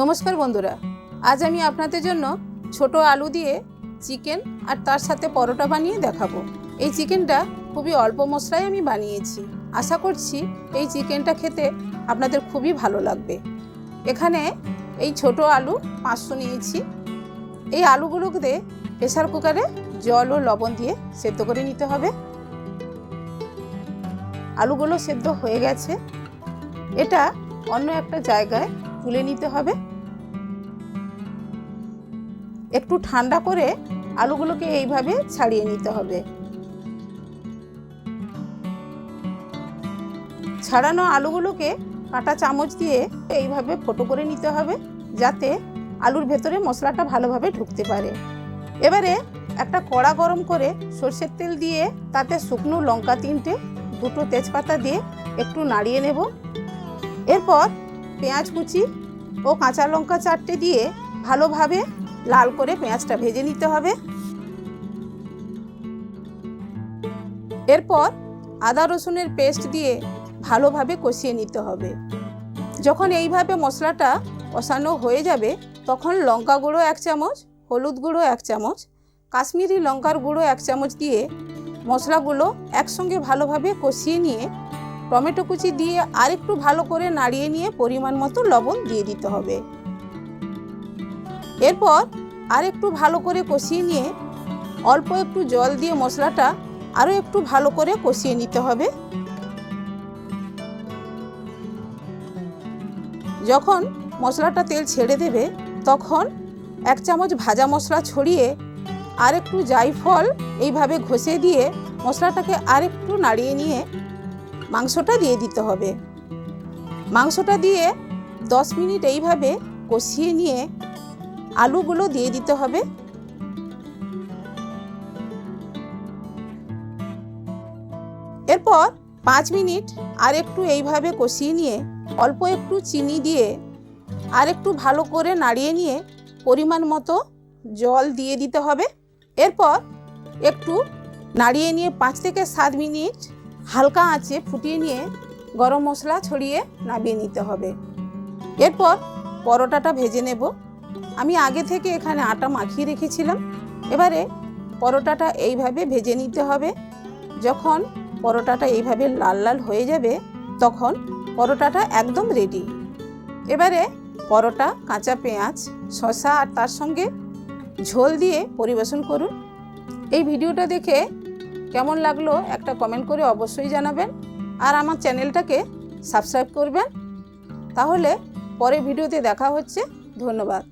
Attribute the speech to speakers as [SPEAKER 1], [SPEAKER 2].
[SPEAKER 1] নমস্কার বন্ধুরা, আজ আমি আপনাদের জন্য ছোট আলু দিয়ে চিকেন আর তার সাথে পরোটা বানিয়ে দেখাবো। এই চিকেনটা খুবই অল্প মশলায় আমি বানিয়েছি। আশা করছি এই চিকেনটা খেতে আপনাদের খুবই ভালো লাগবে। এখানে এই ছোট আলু পাঁচশো নিয়েছি। এই আলুগুলোকে প্রেসার কুকারে জল ও লবণ দিয়ে সেদ্ধ করে নিতে হবে। আলুগুলো সেদ্ধ হয়ে গেছে। এটা অন্য একটা জায়গায় তুলে নিতে হবে। একটু ঠান্ডা করে আলুগুলোকে এইভাবে ছাড়িয়ে নিতে হবে। ছাড়ানো আলুগুলোকে কাঁটা চামচ দিয়ে এইভাবে ফোটো করে নিতে হবে, যাতে আলুর ভেতরে মশলাটা ভালোভাবে ঢুকতে পারে। এবারে একটা কড়া গরম করে সর্ষের তেল দিয়ে তাতে শুকনো লঙ্কা তিনটে, দুটো তেজপাতা দিয়ে একটু নাড়িয়ে নেব। এরপর পেঁয়াজ কুচি ও কাঁচা লঙ্কা চারটে দিয়ে ভালোভাবে লাল করে পেঁয়াজটা ভেজে নিতে হবে। এরপর আদা রসুনের পেস্ট দিয়ে ভালোভাবে কষিয়ে নিতে হবে। যখন এইভাবে মশলাটা কষানো হয়ে যাবে, তখন লঙ্কা গুঁড়ো এক চামচ, হলুদ গুঁড়ো এক চামচ, কাশ্মীরি লঙ্কার গুঁড়ো এক চামচ দিয়ে মশলাগুলো একসঙ্গে ভালোভাবে কষিয়ে নিয়ে টমেটো কুচি দিয়ে আরেকটু ভালো করে নাড়িয়ে নিয়ে পরিমাণ মতো লবণ দিয়ে দিতে হবে। এরপর আরেকটু ভালো করে কষিয়ে নিয়ে অল্প একটু জল দিয়ে মশলাটা আরও একটু ভালো করে কষিয়ে নিতে হবে। যখন মশলাটা তেল ছেড়ে দেবে, তখন এক চামচ ভাজা মশলা ছড়িয়ে আর একটু জাইফল এইভাবে ঘষে দিয়ে মশলাটাকে আরেকটু নাড়িয়ে নিয়ে মাংসটা দিয়ে দিতে হবে। মাংসটা দিয়ে দশ মিনিট এইভাবে কষিয়ে নিয়ে আলুগুলো দিয়ে দিতে হবে। এরপর পাঁচ মিনিট আর একটু এইভাবে কষিয়ে নিয়ে অল্প একটু চিনি দিয়ে আর একটু ভালো করে নাড়িয়ে নিয়ে পরিমাণ মতো জল দিয়ে দিতে হবে। এরপর একটু নাড়িয়ে নিয়ে পাঁচ থেকে সাত মিনিট হালকা আঁচে ফুটিয়ে নিয়ে গরম মশলা ছড়িয়ে নামিয়ে নিতে হবে। এরপর পরোটাটা ভেজে নেব। আমি আগে থেকে এখানে আটা মাখিয়ে রেখেছিলাম। এবারে পরোটাটা এইভাবে ভেজে নিতে হবে। যখন পরোটাটা এইভাবে লাল লাল হয়ে যাবে, তখন পরোটাটা একদম রেডি এবারে পরোটা, কাঁচা পেঁয়াজ, শসা আর তার সঙ্গে ঝোল দিয়ে পরিবেশন করুন। এই ভিডিওটা দেখে কেমন লাগল একটা কমেন্ট করে অবশ্যই জানাবেন। আর আমার চ্যানেলটাকে সাবস্ক্রাইব করবেন। তাহলে পরে ভিডিওতে দেখা হচ্ছে। ধন্যবাদ।